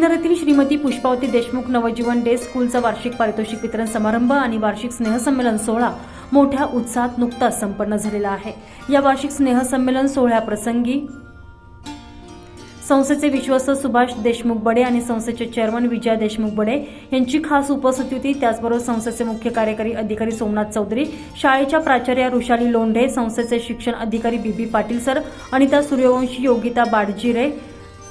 Sinnar Shrimati Pushpavati Deshmukh Navjeevan day स्कूलचा वार्षिक पारितोषिक वितरण समारंभ आणि वार्षिक स्नेहसंमेलन सोहळा मोठ्या उत्साहात नुकताच संपन्न झालेला आहे. या वार्षिक स्नेहसंमेलन सोहळ्याप्रसंगी संस्थेचे विश्वस्त सुभाष देशमुख बडे आणि संस्थेचे चेअरमन विजया देशमुख बडे यांची खास उपस्थिती होती. त्याचबरोबर संस्थेचे मुख्य कार्यकारी अधिकारी सोमनाथ चौधरी शाळेच्या प्राचार्या ऋषाली लोंढे संस्थेचे शिक्षण अधिकारी BB Patil sir Anita Suryavanshi Yogita Badjire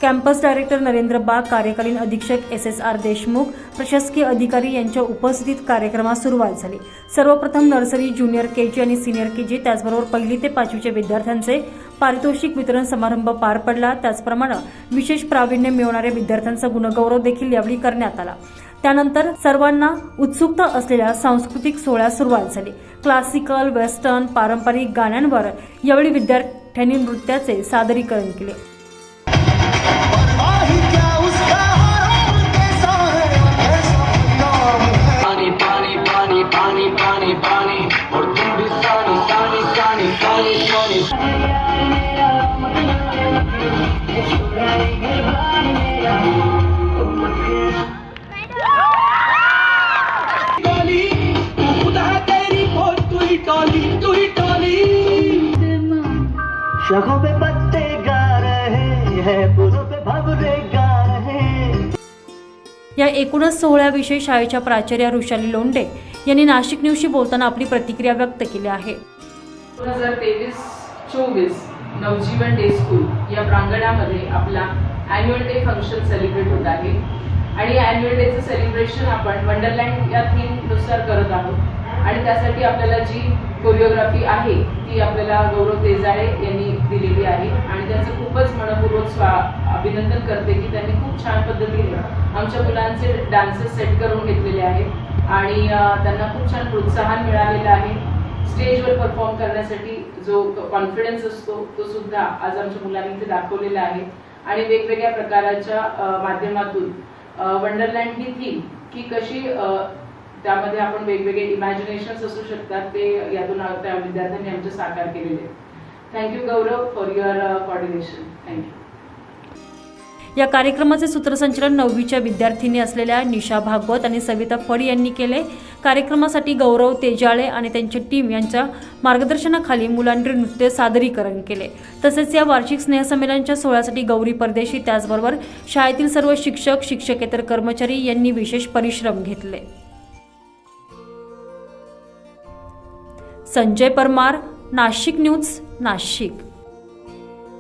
campus director Narendra Bag कार्यकालीन अधीक्षक एस एस आर देशमुख प्रशासकीय अधिकारी यांच्या उपस्थितीत कार्यक्रमास सुरुवात झाली. सर्वप्रथम नर्सरी ज्युनियर के जी आणि सिनियर के जी त्याचबरोबर पहिली ते पाचवीच्या विद्यार्थ्यांचे पारितोषिक वितरण समारंभ पार पडला. त्याचप्रमाणे विशेष प्रावीण्य मिळवणाऱ्या विद्यार्थ्यांचा गुणगौरव देखील यावेळी करण्यात आला. त्यानंतर सर्वांना उत्सुकता असलेल्या सांस्कृतिक सोहळ्यास सुरुवात झाली. क्लासिकल वेस्टर्न पारंपरिक गाण्यांवर यावेळी विद्यार्थ्यांनी नृत्याचे सादरीकरण केले. पानी पानी पानी और तुम भी सानी सानी. सानी सानी सानी ही ही शखों पे पत्ते गा रहे हैं फूलों पे भवरे गा रहे हैं. या एकूणच सोहळ्याविषयी शाळेच्या प्राचार्या रुशाली लोंढे यांनी नाशिक न्यूजशी बोलताना आपली प्रतिक्रिया व्यक्त केली आहे. दोन हजार तेवीस चोवीस नवजीवन डे स्कूल या प्रांगणामध्ये आपला ॲन्युअल डे फंक्शन सेलिब्रेट होत आहे. आणि ॲन्युअल डेचं सेलिब्रेशन आपण वंडरलँड या थीमनुसार करत आहोत. आणि त्यासाठी आपल्याला जी कोरिओग्राफी आहे ती आपल्याला गौरव तेजाळे यांनी दिलेली आहे. आणि त्यांचं खूपच मनपूर्वक स्वा अभिनंदन करते की त्यांनी खूप छान पद्धतीने आमच्या मुलांचे डान्सेस सेट करून घेतलेले आहेत. आणि त्यांना खूप छान प्रोत्साहन मिळालेलं आहे. स्टेजवर परफॉर्म करण्यासाठी जो कॉन्फिडन्स असतो तो सुद्धा आज आमच्या मुलांनी इथे दाखवलेला आहे. आणि वेगवेगळ्या प्रकाराच्या माध्यमातून वंडरलँड ही थीम की कशी त्यामध्ये आपण वेगवेगळे इमॅजिनेशन्स असू शकतात ते यातून त्या विद्यार्थ्यांनी आमचे साकार केलेले thank you Gaurav for your coordination thank you या कार्यक्रमाचे सूत्रसंचलन नववीच्या विद्यार्थिनी असलेल्या निशा भागवत आणि सविता फड यांनी केले. कार्यक्रमासाठी गौरव तेजाळे आणि त्यांची टीम यांच्या मार्गदर्शनाखाली मुलांनी नृत्य सादरीकरण केले. तसेच या वार्षिक स्नेहसंमेलनाच्या सोहळ्यासाठी गौरी परदेशी त्याचबरोबर शाळेतील सर्व शिक्षक शिक्षकेतर कर्मचारी यांनी विशेष परिश्रम घेतले. संजय परमार नाशिक न्यूज नाशिक.